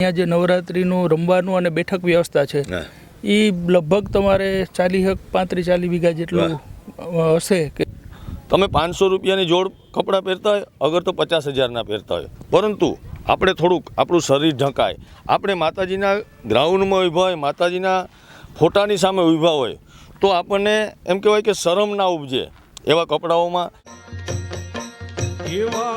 અહીંયા જે નવરાત્રિનું રમવાનું અને બેઠક વ્યવસ્થા છે એ લગભગ તમારે ચાલીસ પાંત્રીસ ચાલીસ વીઘા જેટલું હશે કે? તમે પાંચસો રૂપિયાની જોડ કપડાં પહેરતા હોય અગર તો પચાસ હજારના પહેરતા હોય. પરંતુ આપણે થોડુંક આપણું શરીર ઢંકાય. આપણે માતાજીના ગ્રાઉન્ડમાં ઊભા હોય માતાજીના ફોટાની સામે ઊભા હોય તો આપણને એમ કહેવાય કે શરમ ના ઉપજે એવા કપડાઓમાં. એવા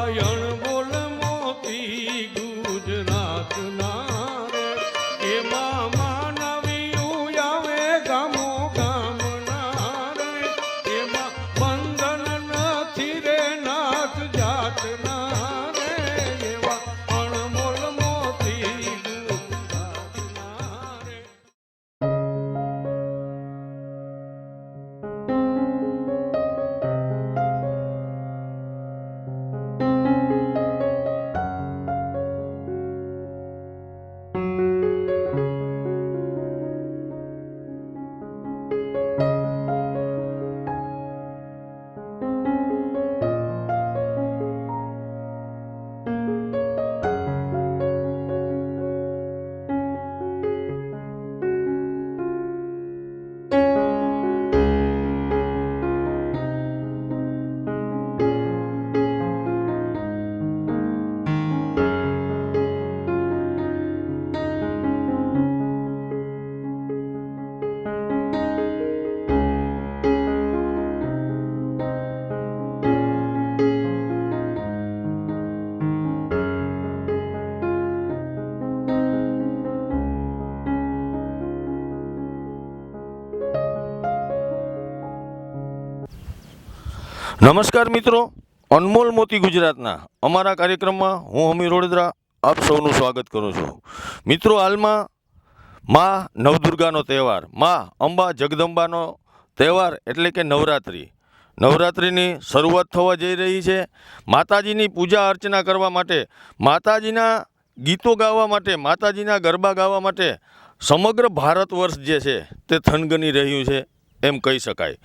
નમસ્કાર મિત્રો, અનમોલ મોતી ગુજરાતના અમારા કાર્યક્રમમાં હું હમી રોડદરા આપ સૌનું સ્વાગત કરું છું. મિત્રો, હાલમાં મા નવદુર્ગાનો તહેવાર, મા અંબા જગદંબાનો તહેવાર એટલે કે નવરાત્રિ. નવરાત્રિની શરૂઆત થવા જઈ રહી છે. માતાજીની પૂજા અર્ચના કરવા માટે, માતાજીના ગીતો ગાવા માટે, માતાજીના ગરબા ગાવા માટે સમગ્ર ભારત વર્ષ જે છે તે થનગની રહ્યું છે. એમ કહી શકાય.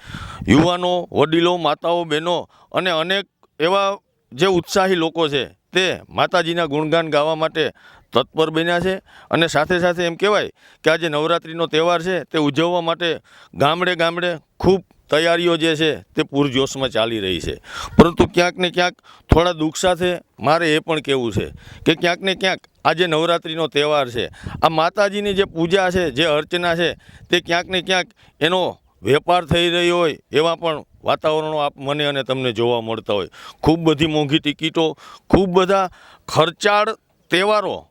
યુવાનો, વડીલો, માતાઓ, બહેનો અને અનેક એવા જે ઉત્સાહી લોકો છે, તે માતાજીના ગુણગાન ગાવા માટે તત્પર બન્યા છે અને સાથે સાથે એમ કહેવાય કે આજે નવરાત્રિનો તહેવાર છે, તે ઉજવવા માટે ગામડે ગામડે ખૂબ તૈયારીઓ જે છે, તે પૂરજોશમાં ચાલી રહી છે. પરંતુ ક્યાંક ને ક્યાંક થોડા દુઃખ સાથે મારે એ પણ કહેવું છે કે ક્યાંક ને ક્યાંક આજે નવરાત્રિનો તહેવાર છે. આ માતાજીની જે પૂજા છે, જે અર્ચના છે, તે ક્યાંક ને ક્યાંક એનો વેપાર થઈ રહ્યો હોય, એવા પણ વાતાવરણો આપ મને અને તમને જોવા મળતા હોય. ખૂબ બધી મોંઘી ટિકિટો, ખૂબ બધા ખર્ચાળ તહેવારો.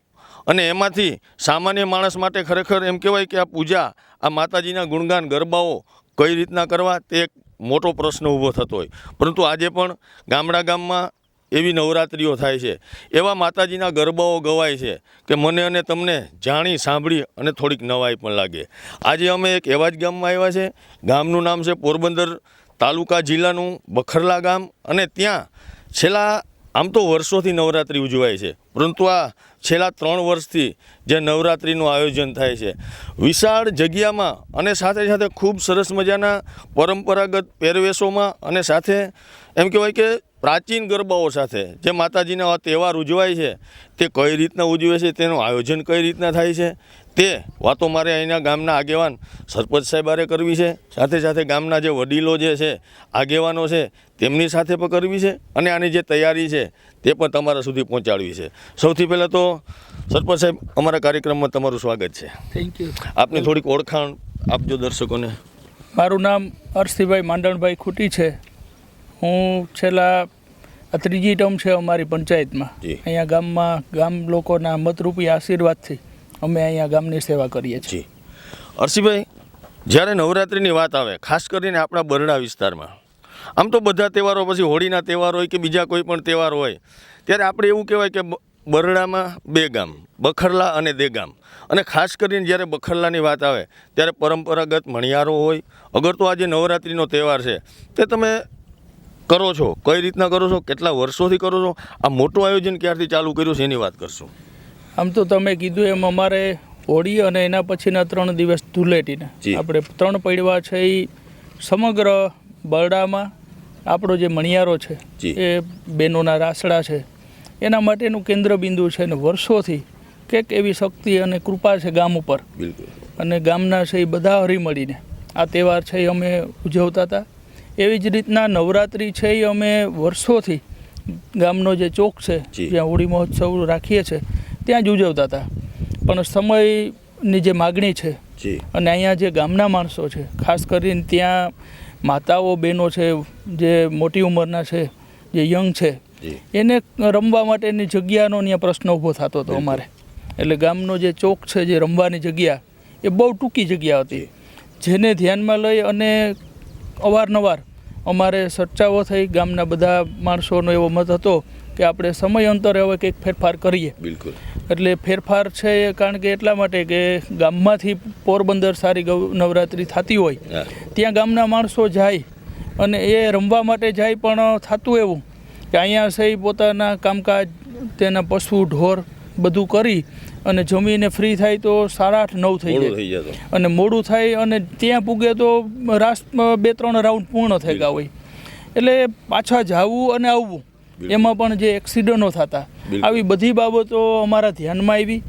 અને એમાંથી સામાન્ય માણસ માટે ખરેખર એમ કહેવાય કે આ પૂજા, આ માતાજીના ગુણગાન, ગરબાઓ કઈ રીતના કરવા, તે એક મોટો પ્રશ્ન ઊભો થતો હોય. પરંતુ આજે પણ ગામડા ગામમાં એવી નવરાત્રિઓ થાય છે. એવા માતાજીના ગરબાઓ ગવાય છે કે મને અને તમને જાણી, સાંભળી અને થોડીક નવાઈ પણ લાગે. આજે અમે એક એવા જ ગામમાં આવ્યા છે. ગામનું નામ છે પોરબંદર તાલુકા જિલ્લાનું બખરલા ગામ અને ત્યાં છેલ્લા આમ તો વર્ષોથી નવરાત્રિ ઉજવાય છે. પરંતુ આ છેલ્લા ત્રણ વર્ષથી જે નવરાત્રિનું આયોજન થાય છે. વિશાળ જગ્યામાં અને સાથે સાથે ખૂબ સરસ મજાના પરંપરાગત પહેરવેશોમાં અને સાથે એમ કહેવાય કે પ્રાચીન ગરબાઓ સાથે જે માતાજીના આ તહેવાર ઉજવાય છે તે કઈ રીતના ઉજવે છે તેનું આયોજન કઈ રીતના થાય છે તે વાતો મારે અહીંના ગામના આગેવાન સરપંચ સાહેબારે કરવી છે. સાથે સાથે ગામના જે વડીલો જે છે આગેવાનો છે તેમની સાથે પણ કરવી છે અને આની જે તૈયારી છે તે પણ તમારા સુધી પહોંચાડવી છે. સૌથી પહેલાં તો સરપંચ સાહેબ અમારા કાર્યક્રમમાં તમારું સ્વાગત છે. થેન્ક યુ આપની થોડીક ઓળખાણ આપજો દર્શકોને. મારું નામ અરસીભાઈ માંડણભાઈ ખૂટી છે. હું છેલ્લા આ ત્રીજી ટર્મ છે અમારી પંચાયતમાં. અહીંયા ગામમાં ગામ લોકોના મતરૂપી આશીર્વાદથી અમે અહીંયા ગામની સેવા કરીએ છીએ. જી. જ્યારે નવરાત્રિની વાત આવે ખાસ કરીને આપણા બરડા વિસ્તારમાં આમ તો બધા તહેવારો પછી હોળીના તહેવાર હોય કે બીજા કોઈ પણ તહેવાર હોય ત્યારે આપણે એવું કહેવાય કે બરડામાં બે ગામ બખરલા અને દેગામ અને ખાસ કરીને જ્યારે બખરલાની વાત આવે ત્યારે પરંપરાગત મણિયારો હોય અગર તો આજે નવરાત્રિનો તહેવાર છે તે તમે કરો છો? કઈ રીતના કરો છો? કેટલા વર્ષોથી કરો છો? આ મોટું આયોજન ક્યારથી ચાલુ કર્યું છે એની વાત કરશું. આમ તો તમે કીધું એમ અમારે હોળી અને એના પછીના ત્રણ દિવસ ધૂળેટીના. આપણે ત્રણ પડવા છે એ સમગ્ર બરડામાં આપણો જે મણિયારો છે એ બહેનોના રાસડા છે. એના માટેનું કેન્દ્ર બિંદુ છે ને વર્ષોથી કંઈક એવી શક્તિ અને કૃપા છે ગામ ઉપર. અને ગામના છે એ બધા હળીમળીને આ તહેવાર છે એ અમે ઉજવતા હતા. એવી જ રીતના નવરાત્રિ છે એ અમે વર્ષોથી ગામનો જે ચોક છે જ્યાં હોળી મહોત્સવ રાખીએ છીએ ત્યાં જ ઉજવતા હતા. પણ સમયની જે માગણી છે અને અહીંયા જે ગામના માણસો છે ખાસ કરીને ત્યાં માતાઓ બહેનો છે જે મોટી ઉંમરના છે જે યંગ છે એને રમવા માટેની જગ્યાનો ત્યાં પ્રશ્ન ઊભો થતો હતો અમારે. એટલે ગામનો જે ચોક છે જે રમવાની જગ્યા એ બહુ ટૂંકી જગ્યા હતી. જેને ધ્યાનમાં લઈ અને અવારનવાર અમારે ચર્ચાઓ થઈ ગામના બધા માણસોનો એવો મત હતો કે આપણે સમય અંતરે હવે કંઈક ફેરફાર કરીએ. બિલકુલ. એટલે ફેરફાર છે કારણ કે એટલા માટે કે ગામમાંથી પોરબંદર સારી નવરાત્રિ થતી હોય ત્યાં ગામના માણસો જાય અને એ રમવા માટે જાય પણ થતું એવું કે અહીંયા સહી પોતાના કામકાજ તેના પશુ ઢોર બધું કરી અને જમીને ફ્રી થાય તો સાડા આઠ નવ થઈ જાય. અને મોડું થાય અને ત્યાં પૂગે તો રાસ બે ત્રણ રાઉન્ડ પૂર્ણ થઈ ગયા હોય. એટલે પાછા જાવું અને આવવું. એમાં પણ જે એક્સિડન્ટો થતા. આવી બધી બાબતો અમારા ધ્યાનમાં આવી.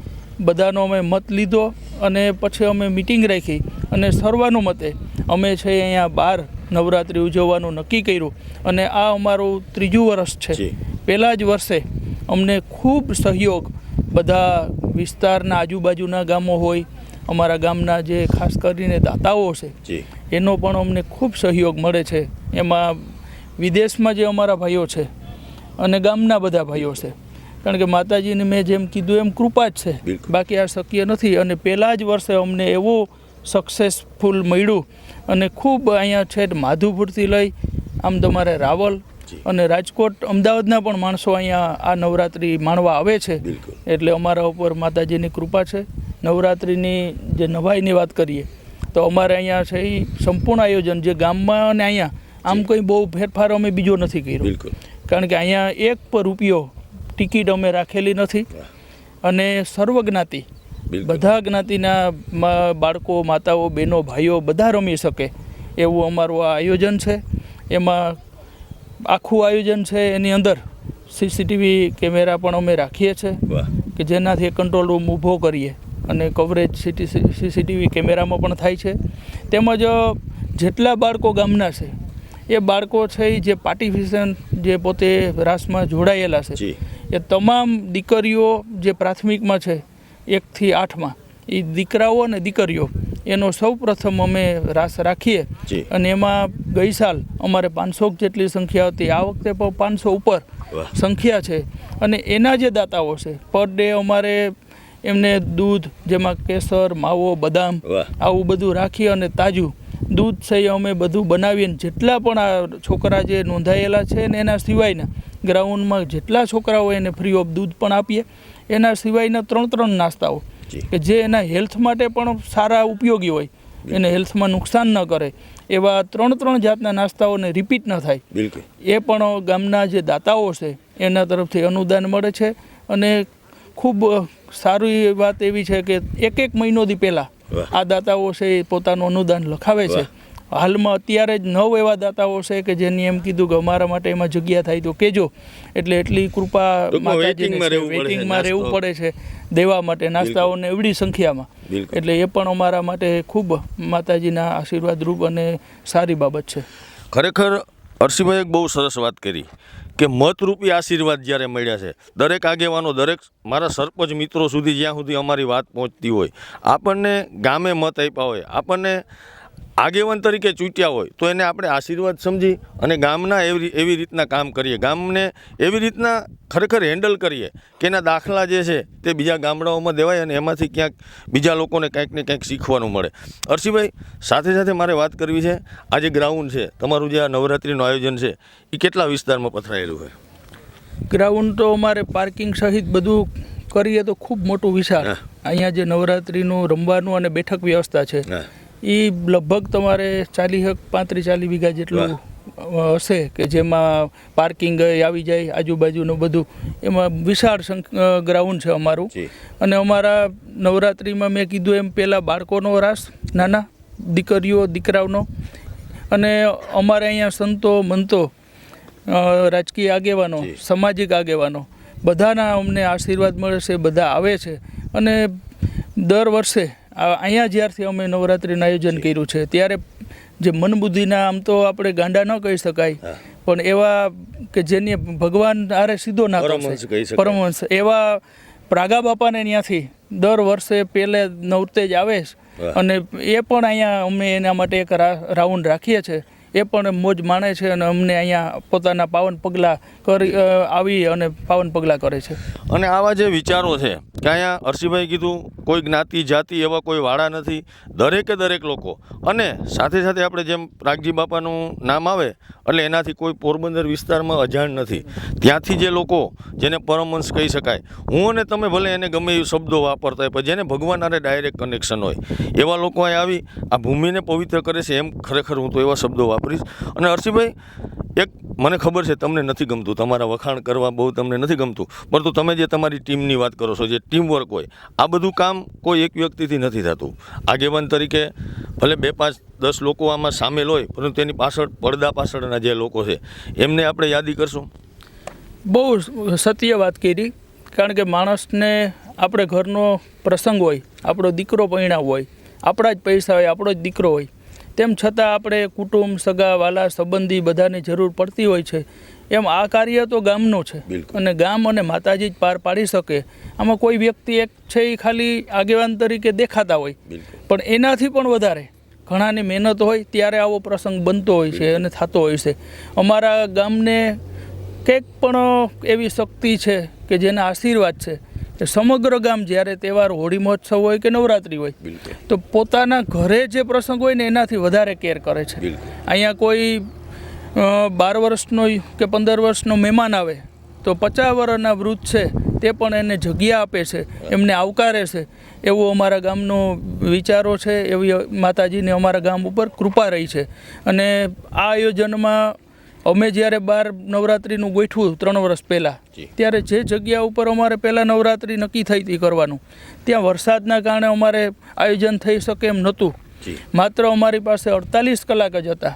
બધાનો અમે મત લીધો અને પછી અમે મિટિંગ રાખી અને સર્વાનુમતે અમે છે અહીંયા બાર નવરાત્રિ ઉજવવાનું નક્કી કર્યું. અને આ અમારું ત્રીજું વર્ષ છે. પહેલાં જ વર્ષે અમને ખૂબ સહયોગ બધા વિસ્તારના આજુબાજુના ગામો હોય અમારા ગામના જે ખાસ કરીને દાતાઓ છે એનો પણ અમને ખૂબ સહયોગ મળે છે. એમાં વિદેશમાં જે અમારા ભાઈઓ છે અને ગામના બધા ભાઈઓ છે. કારણ કે માતાજીને મેં જેમ કીધું એમ કૃપા જ છે. બાકી આ શક્ય નથી અને પહેલાં જ વર્ષે અમને એવો સક્સેસફુલ મળ્યું અને ખૂબ અહીંયા છે માધુપુરથી લઈ આમ તમારે રાવલ. અને રાજકોટ અમદાવાદના પણ માણસો અહીંયા આ નવરાત્રિ માણવા આવે છે. એટલે અમારા ઉપર માતાજીની કૃપા છે. નવરાત્રિની જે નવાઈની વાત કરીએ તો અમારે અહીંયા છે એ સંપૂર્ણ આયોજન જે ગામમાં અને અહીંયા આમ કંઈ બહુ ફેરફાર અમે બીજો નથી કર્યો. કારણ કે અહીંયા એક પર રૂપિયો ટિકિટ અમે રાખેલી નથી. અને સર્વજ્ઞાતિ બધા જ્ઞાતિના બાળકો માતાઓ બહેનો ભાઈઓ બધા રમી શકે એવું અમારું આ આયોજન છે. એમાં આખું આયોજન છે એની અંદર સીસીટીવી કેમેરા પણ અમે રાખીએ છીએ કે જેનાથી કંટ્રોલ રૂમ ઊભો કરીએ અને કવરેજ સીસીટીવી કેમેરામાં પણ થાય છે. તેમજ જેટલા બાળકો ગામના છે એ બાળકો છે જે પાર્ટિસિપેશન જે પોતે રાસમાં જોડાયેલા છે એ તમામ દીકરીઓ જે પ્રાથમિકમાં છે એકથી આઠમાં એ દીકરાઓ અને દીકરીઓ એનો સૌ પ્રથમ અમે રાસ રાખીએ. અને એમાં ગઈ સાલ અમારે પાંચસો જેટલી સંખ્યા હતી આ વખતે પણ પાંચસો ઉપર સંખ્યા છે અને એના જે દાતાઓ છે પર ડે અમારે એમને દૂધ જેમાં કેસર માવો બદામ આવું બધું રાખી અને તાજું દૂધ છે અમે બધું બનાવીને જેટલા પણ આ છોકરા જે નોંધાયેલા છે ને એના સિવાયના ગ્રાઉન્ડમાં જેટલા છોકરાઓ હોય એને ફ્રી ઓફ દૂધ પણ આપીએ એના સિવાયના ત્રણ ત્રણ નાસ્તાઓ. કે જે એના હેલ્થ માટે પણ સારા ઉપયોગી હોય એને હેલ્થમાં નુકસાન ન કરે એવા ત્રણ ત્રણ જાતના નાસ્તાઓને રિપીટ ન થાય. બિલકુલ. એ પણ ગામના જે દાતાઓ છે એના તરફથી અનુદાન મળે છે અને ખૂબ સારી વાત એવી છે કે એક એક મહિનોથી પહેલાં આ દાતાઓ છે એ પોતાનું અનુદાન લખાવે છે. હાલમાં અત્યારે જ નવ એવા દાતાઓ છે કે જેની એમ કીધું કે અમારા માટે એમાં જગ્યા થાય તો કેજો. એટલે એટલી કૃપા. રહેવું પડે છે, રહેવું પડે છે દેવા માટે નાસ્તાઓને એવડી સંખ્યામાં. એટલે એ પણ અમારા માટે ખૂબ માતાજીના આશીર્વાદરૂપ અને સારી બાબત છે. ખરેખર હર્ષિભાઈએ બહુ સરસ વાત કરી કે મતરૂપી આશીર્વાદ જ્યારે મળ્યા છે દરેક આગેવાનો દરેક મારા સરપંચ મિત્રો સુધી જ્યાં સુધી અમારી વાત પહોંચતી હોય આપણને ગામે મત આપ્યા હોય આપણને આગેવાન તરીકે ચૂંટ્યા હોય તો એને આપણે આશીર્વાદ સમજી અને ગામના એવી એવી રીતના કામ કરીએ. ગામને એવી રીતના ખરેખર હેન્ડલ કરીએ કે એના દાખલા જે છે તે બીજા ગામડાઓમાં દેવાય અને એમાંથી ક્યાંક બીજા લોકોને કંઈક ને કંઈક શીખવાનું મળે. અરસીભાઈ સાથે સાથે મારે વાત કરવી છે. આ જે ગ્રાઉન્ડ છે તમારું જે આ નવરાત્રિનું આયોજન છે એ કેટલા વિસ્તારમાં પથરાયેલું છે ગ્રાઉન્ડ તો અમારે પાર્કિંગ સહિત બધું કરીએ તો ખૂબ મોટું વિશાળ. અહીંયા જે નવરાત્રિનું રમવાનું અને બેઠક વ્યવસ્થા છે એ લગભગ તમારે ચાલીસ પાંત્રીસ ચાલીસ વીઘા જેટલું હશે કે જેમાં પાર્કિંગ આવી જાય આજુબાજુનું બધું. એમાં વિશાળ ગ્રાઉન્ડ છે અમારું. અને અમારા નવરાત્રિમાં મેં કીધું એમ પહેલાં બાળકોનો રાસ નાના દીકરીઓ દીકરાઓનો. અને અમારે અહીંયા સંતો મંતો રાજકીય આગેવાનો. સામાજિક આગેવાનો બધાના અમને આશીર્વાદ મળે છે બધા આવે છે. અને દર વર્ષે અહીંયા જ્યારથી અમે નવરાત્રિનું આયોજન કર્યું છે ત્યારે જે મનબુદ્ધિના આમ તો આપણે ગાંડા ન કહી શકાય પણ એવા કે જેને ભગવાન આરે સીધો ના પરમહંસ એવા પ્રાગા બાપાને ત્યાંથી દર વર્ષે પહેલે નવતે જ આવે છે. અને એ પણ અહીંયા અમે એના માટે એક રાઉન્ડ રાખીએ છીએ. એ પણ મોજ માણે છે અને અમને અહીંયા પોતાના પાવન પગલાં કરી આવી અને પાવન પગલાં કરે છે. અને આવા જે વિચારો છે, કે અહીંયા હર્ષિભાઈ કીધું, કોઈ જ્ઞાતિ, જાતિ એવા કોઈ વાળા નથી, દરેકે દરેક લોકો. અને સાથે સાથે આપણે જેમ પ્રાગજી બાપાનું નામ આવે, એટલે એનાથી કોઈ પોરબંદર વિસ્તારમાં અજાણ નથી. ત્યાંથી જે લોકો, જેને પરમહંસ કહી શકાય, હું અને તમે ભલે એને ગમે એ શબ્દો વાપરતા હોય, પણ જેને ભગવાન અને ડાયરેક્ટ કનેક્શન હોય, એવા લોકો અહીં આવી, આ ભૂમિને પવિત્ર કરે છે એમ ખરેખર હું તો એવા શબ્દો વાપરીશ. અને હર્ષિભાઈ, એક મને ખબર છે, તમને નથી ગમતું. તમારા વખાણ કરવા બહુ તમને નથી ગમતું. પરંતુ તમે જે તમારી ટીમની વાત કરો છો, જે ટીમ વર્ક હોય, આ બધું કામ કોઈ એક વ્યક્તિથી નથી થતું. આગેવાન તરીકે, ભલે બે પાંચ દસ લોકો આમાં સામેલ હોય, પરંતુ તેની પાછળ, પડદા પાછળના જે લોકો છે, એમને આપણે યાદી કરશું? બહુ સત્ય વાત કરી. કારણ કે માણસને આપણે ઘરનો પ્રસંગ હોય, આપણો દીકરો પરિણામ હોય, આપણા જ પૈસા હોય, આપણો જ દીકરો હોય તેમ છતાં આપણે કુટુંબ સગા વાલા સંબંધી બધાની જરૂર પડતી હોય છે. એમ આ કાર્ય તો ગામનું છે. અને ગામ અને માતાજી જ પાર પાડી શકે. આમાં કોઈ વ્યક્તિ એક છે એ ખાલી આગેવાન તરીકે દેખાતા હોય. પણ એનાથી પણ વધારે. ઘણાની મહેનત હોય ત્યારે આવો પ્રસંગ બનતો હોય છે અને થતો હોય છે. અમારા ગામને કંઈક પણ એવી શક્તિ છે કે જેના આશીર્વાદ છે. સમગ્ર ગામ જ્યારે તહેવાર હોળી મહોત્સવ હોય કે નવરાત્રિ હોય તો પોતાના ઘરે જે પ્રસંગ હોય ને એનાથી વધારે કેર કરે છે. અહીંયા કોઈ બાર વર્ષનો કે પંદર વર્ષનો મહેમાન આવે તો પચાસ વર્ષના વૃદ્ધ છે તે પણ એને જગ્યા આપે છે એમને આવકારે છે. એવું અમારા ગામનો વિચારો છે એવી માતાજીની અમારા ગામ ઉપર કૃપા રહી છે. અને આ આયોજનમાં અમે જ્યારે બાર નવરાત્રિનું ગોઠવું ત્રણ વર્ષ પહેલાં ત્યારે જે જગ્યા ઉપર અમારે પહેલાં નવરાત્રિ નક્કી થઈ હતી કરવાનું ત્યાં વરસાદના કારણે અમારે આયોજન થઈ શકે એમ નહોતું. માત્ર અમારી પાસે અડતાલીસ કલાક જ હતા.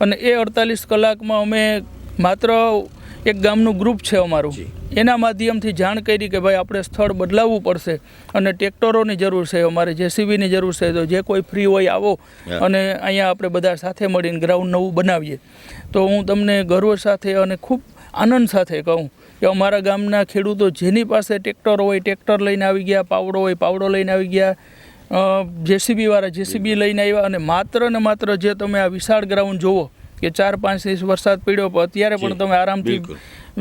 અને એ અડતાલીસ કલાકમાં અમે માત્ર એક ગામનું ગ્રુપ છે અમારું. એના માધ્યમથી જાણ કરી કે ભાઈ આપણે સ્થળ બદલાવવું પડશે અને ટ્રેક્ટરોની જરૂર છે અમારે જેસીબીની જરૂર છે. તો જે કોઈ ફ્રી હોય આવો અને અહીંયા આપણે બધા સાથે મળીને ગ્રાઉન્ડ નવું બનાવીએ. તો હું તમને ગર્વ સાથે અને ખૂબ આનંદ સાથે કહું કે અમારા ગામના ખેડૂતો જેની પાસે ટ્રેક્ટર હોય ટ્રેક્ટર લઈને આવી ગયા પાવડો હોય પાવડો લઈને આવી ગયા. જેસીબી વાળા જેસીબી લઈને આવ્યા અને માત્ર ને માત્ર જે તમે આ વિશાળ ગ્રાઉન્ડ જુઓ કે ચાર પાંચ દિવસ વરસાદ પડ્યો પણ અત્યારે પણ તમે આરામથી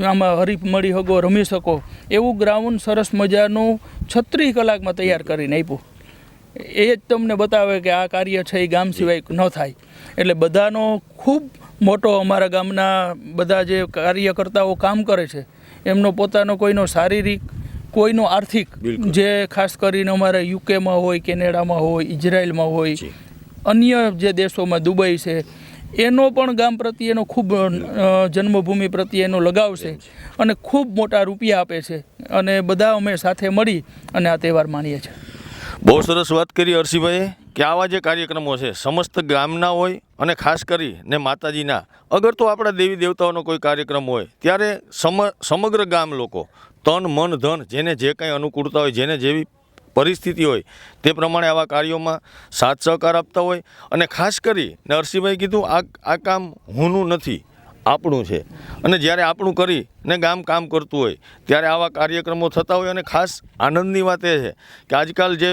આમાં હરીફ મળી શકો રમી શકો. એવું ગ્રાઉન્ડ સરસ મજાનું છત્રીસ કલાકમાં તૈયાર કરીને આપ્યું. એ જ તમને બતાવે કે આ કાર્ય છે એ ગામ સિવાય ન થાય. એટલે બધાનો ખૂબ મોટો અમારા ગામના બધા જે કાર્યકર્તાઓ કામ કરે છે એમનો પોતાનો કોઈનો શારીરિક કોઈનો આર્થિક જે ખાસ કરીને અમારા યુકેમાં હોય કેનેડામાં હોય ઇઝરાયલમાં હોય અન્ય જે દેશોમાં દુબઈ છે એનો પણ ગામ પ્રત્યેનો ખૂબ જન્મભૂમિ પ્રત્યેનો લગાવ છે. અને ખૂબ મોટા રૂપિયા આપે છે. અને બધા અમે સાથે મળી અને આ તહેવાર માણીએ છીએ. બહુ સરસ વાત કરી હર્ષિભાઈએ કે આવા જે કાર્યક્રમો છે, સમસ્ત ગામના હોય અને ખાસ કરીને માતાજીના. અગર તો આપણા દેવી દેવતાઓનો કોઈ કાર્યક્રમ હોય, ત્યારે સમ, સમગ્ર ગામ લોકો, તન, મન, ધન જેને જે કંઈ અનુકૂળતા હોય, જેને જેવી પરિસ્થિતિ હોય તે પ્રમાણે આવા કાર્યોમાં સાથ સહકાર આપતા હોય અને ખાસ કરી નરસિંહભાઈ કીધું, આ આ કામ હુંનું નથી, આપણું છે. અને જ્યારે આપણું કરી ને ગામ કામ કરતું હોય, ત્યારે આવા કાર્યક્રમો થતા હોય અને ખાસ આનંદની વાત એ છે કે આજકાલ જે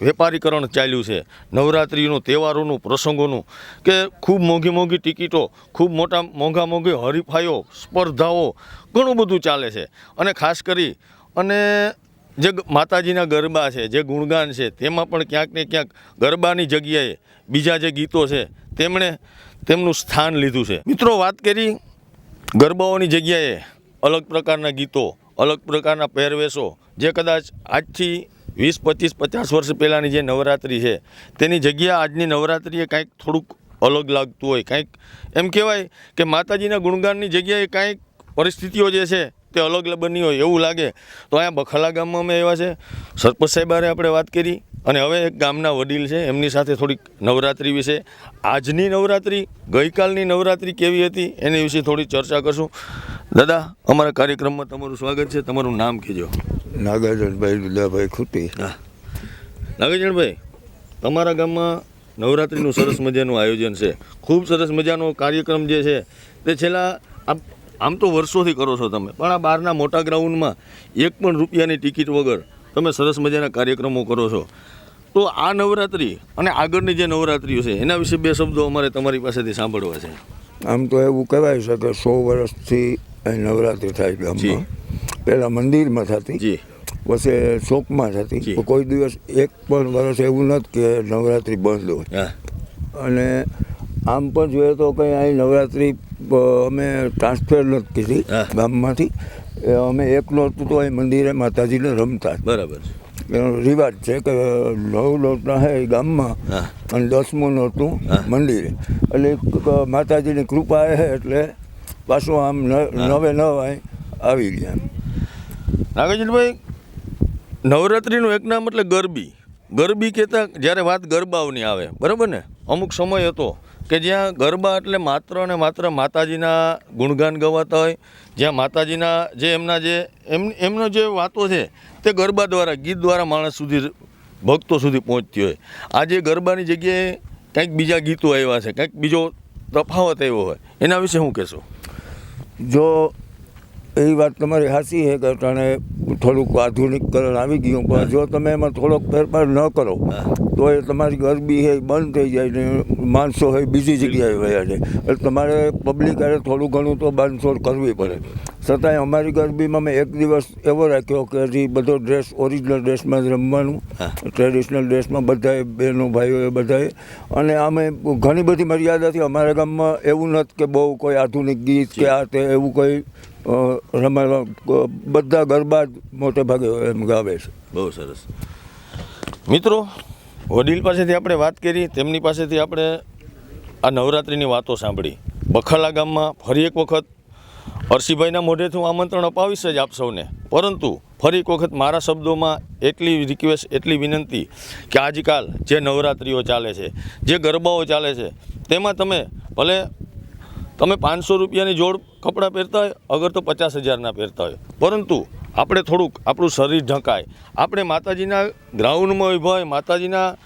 વેપારીકરણ ચાલ્યું છે, નવરાત્રિનું, તહેવારોનું, પ્રસંગોનું, કે ખૂબ મોંઘી મોંઘી ટિકિટો, ખૂબ મોટા મોંઘા મોંઘી હરીફાઈઓ, સ્પર્ધાઓ, ઘણું બધું ચાલે છે. અને ખાસ કરી અને જે માતાજીના ગરબા છે, જે ગુણગાન છે, તેમાં પણ ક્યાંક ને ક્યાંક ગરબાની જગ્યાએ બીજા જે ગીતો છે, તેમણે તેમનું સ્થાન લીધું છે. મિત્રો, વાત કરી ગરબાઓની જગ્યાએ અલગ પ્રકારના ગીતો, અલગ પ્રકારના પહેરવેશો, જે કદાચ આજથી વીસ, પચીસ, પચાસ વર્ષ પહેલાંની જે નવરાત્રિ છે, તેની જગ્યા આજની નવરાત્રિએ કાંઈક થોડુંક અલગ લાગતું હોય. કાંઈક એમ કહેવાય કે માતાજીના ગુણગાનની જગ્યાએ કાંઈક પરિસ્થિતિઓ જે છે તે અલગ બની હોય એવું લાગે. તો અહીંયા બખલા ગામમાં અમે એવા છે. સરપંચ સાહેબારે આપણે વાત કરી અને હવે એક ગામના વડીલ છે એમની સાથે થોડીક નવરાત્રિ વિશે. આજની નવરાત્રિ ગઈકાલની નવરાત્રિ કેવી હતી એની વિશે થોડી ચર્ચા કરશું. દાદા અમારા કાર્યક્રમમાં તમારું સ્વાગત છે. તમારું નામ કહેજો. નાગાર્જુનભાઈ દુદાભાઈ ખુટી. હા. નાગેશભાઈ તમારા ગામમાં નવરાત્રિનું સરસ મજાનું આયોજન છે. ખૂબ સરસ મજાનો કાર્યક્રમ જે છે તે છેલ્લા આમ આમ તો વર્ષોથી કરો છો તમે. પણ આ બહારના મોટા ગ્રાઉન્ડમાં એક પણ રૂપિયાની ટિકિટ વગર તમે સરસ મજાના કાર્યક્રમો કરો છો. તો આ નવરાત્રિ અને આગળની જે નવરાત્રિઓ છે એના વિશે બે શબ્દો અમારે તમારી પાસેથી સાંભળવા છે. આમ તો એવું કહેવાય છે કે સો વર્ષથી અહીં નવરાત્રિ થાય ગામમાં. પહેલાં મંદિરમાં થતી જી. પછી ચોકમાં થતી. કોઈ દિવસ એક પણ વર્ષ એવું નથી કે નવરાત્રિ બંધ હોય. હા. અને આમ પણ જોઈએ તો કંઈ અહીં નવરાત્રિ અમે ટ્રાન્સફર નથી કીધી. ગામમાંથી. એ અમે એકલો હતું તો એ મંદિરે માતાજીને રમતા. બરાબર એનો રિવાજ છે કે નવ લોટના હે ગામમાં. અને દસમું નહોતું. મંદિરે. એટલે માતાજીની કૃપા હે એટલે પાછું આમ ન- નવે નવાય આવી ગયા નાગાર્જુનભાઈ નવરાત્રિનું એક નામ એટલે ગરબી. ગરબી કહેતા જ્યારે વાત ગરબાઓની આવે. બરાબર ને? અમુક સમય હતો. કે જ્યાં ગરબા એટલે માત્ર ને માત્ર માતાજીના ગુણગાન ગવાતા હોય, જ્યાં માતાજીના જે એમના જે એમ, એમનો જે વાતો છે, તે ગરબા દ્વારા, ગીત દ્વારા માણસ સુધી, ભક્તો સુધી પહોંચતી હોય. આજે ગરબાની જગ્યાએ કંઈક બીજા ગીતો આવ્યા છે, કંઈક બીજો તફાવત આવ્યો હોય, એના વિશે શું કહેશો? જો એ વાત તમારી સાચી છે કે તને થોડુંક આધુનિકકરણ આવી ગયું પણ જો તમે એમાં થોડોક ફેરફાર ન કરો તો એ તમારી ગરબી છે એ બંધ થઈ જાય ને માણસો હોય બીજી જગ્યાએ વયા જાય. એટલે તમારે પબ્લિક હારે થોડું ઘણું તો બાંધછોડ કરવી પડે. છતાંય અમારી ગરબીમાં મેં એક દિવસ એવો રાખ્યો કે હજી બધો ડ્રેસ ઓરિજિનલ ડ્રેસમાં જ રમવાનું. ટ્રેડિશનલ ડ્રેસમાં બધાએ બહેનો ભાઈઓએ બધાએ અને અમે ઘણી બધી મર્યાદાથી અમારા ગામમાં એવું નથી કે બહુ કોઈ આધુનિક ગીત કે આ તે એવું કોઈ રમાડવા બધા ગરબા મોટે ભાગે એમ ગાવે છે. બહુ સરસ. મિત્રો, વડીલ પાસેથી આપણે વાત કરી, તેમની પાસેથી આપણે આ નવરાત્રિની વાતો સાંભળી. બખાલા ગામમાં ફરી એક વખત અરસીભાઈના મોઢેથી હું આમંત્રણ અપાવીશ જ આપ સૌને. પરંતુ ફરી એક વખત મારા શબ્દોમાં એટલી રિક્વેસ્ટ એટલી વિનંતી કે આજકાલ જે નવરાત્રિઓ ચાલે છે, જે ગરબાઓ ચાલે છે, તેમાં તમે ભલે તમે પાંચસો રૂપિયાની જોડ કપડાં પહેરતા હોય, અગર તો પચાસ હજારના પહેરતા હોય. પરંતુ આપણે થોડુંક આપણું શરીર ઢંકાય. આપણે માતાજીના ગ્રાઉન્ડમાં ઊભા હોય, માતાજીના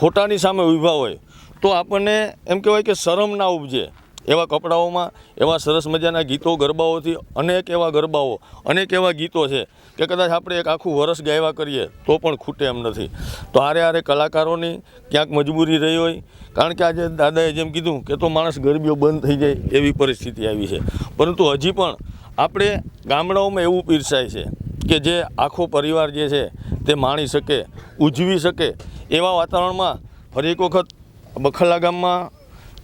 ફોટાની સામે ઊભા હોય, તો આપણને એમ કહેવાય કે શરમ ના ઉપજે. એવા કપડાઓમાં, એવા સરસ મજાના ગીતો, ગરબાઓથી અનેક એવા ગરબાઓ, અનેક એવા ગીતો છે કે કદાચ આપણે એક આખું વરસ ગાયવા કરીએ તો પણ ખૂટે એમ નથી. તો હારે હારે કલાકારોની ક્યાંક મજબૂરી રહી હોય, કારણ કે આજે દાદાએ જેમ કીધું કે તો માણસ ગરબીઓ બંધ થઈ જાય એવી પરિસ્થિતિ આવી છે. પરંતુ હજી પણ આપણે ગામડાઓમાં એવું પીરસાય છે કે જે આખો પરિવાર જે છે તે માણી શકે, ઉજવી શકે એવા વાતાવરણમાં ફરી એક વખત બખલા ગામમાં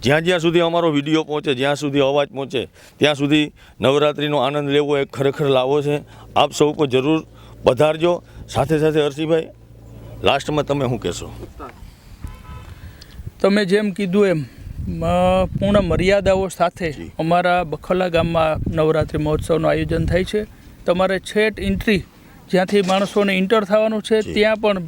જ્યાં જ્યાં સુધી અમારો વીડિયો પહોંચે જ્યાં સુધી અવાજ પહોંચે ત્યાં સુધી નવરાત્રિનો આનંદ લેવો એ ખરેખર લાવો છે. આપ સૌ પર જરૂર પધારજો. સાથે સાથે હર્ષિભાઈ લાસ્ટમાં તમે શું કહેશો? તમે જેમ કીધું એમ પૂર્ણ મર્યાદાઓ સાથે અમારા બખલા ગામમાં નવરાત્રિ મહોત્સવનું આયોજન થાય છે. તમારે છેટ એન્ટ્રી જ્યાંથી માણસોને ઇન્ટર થવાનું છે ત્યાં પણ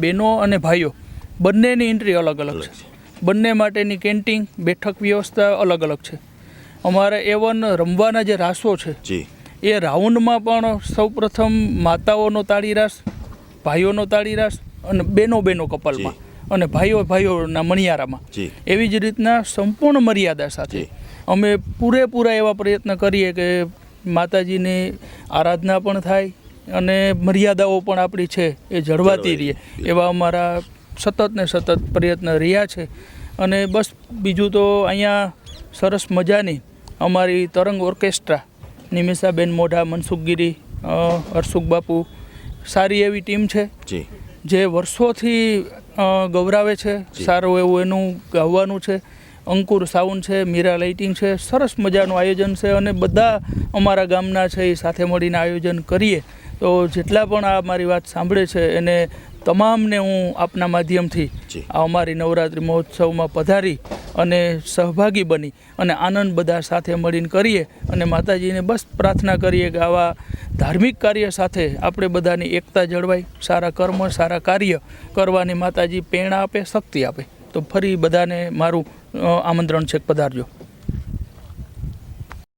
બહેનો અને ભાઈઓ બંનેની એન્ટ્રી અલગ અલગ અલગ છે. બંને માટેની કેન્ટીન બેઠક વ્યવસ્થા અલગ અલગ છે. અમારે એવન રમવાના જે રાસો છે એ રાઉન્ડમાં પણ સૌપ્રથમ માતાઓનો તાળીરાસ ભાઈઓનો તાળીરાસ અને બેનો બેનો કપલમાં અને ભાઈઓ ભાઈઓના મણિયારામાં. એવી જ રીતના સંપૂર્ણ મર્યાદા સાથે અમે પૂરેપૂરા એવા પ્રયત્ન કરીએ કે માતાજીની આરાધના પણ થાય અને મર્યાદાઓ પણ આપણી છે એ જળવાતી રહે. એવા અમારા સતત ને સતત પ્રયત્ન રહ્યા છે. અને બસ બીજું તો અહીંયા સરસ મજાની અમારી તરંગ ઓર્કેસ્ટ્રા નિમિષાબેન મોઢા મનસુખગીરી અ, હરસુખ બાપુ સારી એવી ટીમ છે. જી. જે વર્ષોથી ગૌરાવે છે. સારું એવું એનું ગાવાનું છે. અંકુર સાઉન્ડ છે મીરા લાઇટિંગ છે. સરસ મજાનું આયોજન છે અને બધા અમારા ગામના છે એ સાથે મળીને આયોજન કરીએ. તો જેટલા પણ આ મારી વાત સાંભળે છે એને તમામને હું આપના માધ્યમથી આ અમારી નવરાત્રિ મહોત્સવમાં પધારી અને સહભાગી બની અને આનંદ બધા સાથે મળીને કરીએ અને માતાજીને બસ પ્રાર્થના કરીએ કે આવા ધાર્મિક કાર્ય સાથે આપણે બધાની એકતા જળવાય સારા કર્મ સારા કાર્ય કરવાની માતાજી પ્રેરણા આપે શક્તિ આપે. તો ફરી બધાને મારું આમંત્રણ છે પધારજો.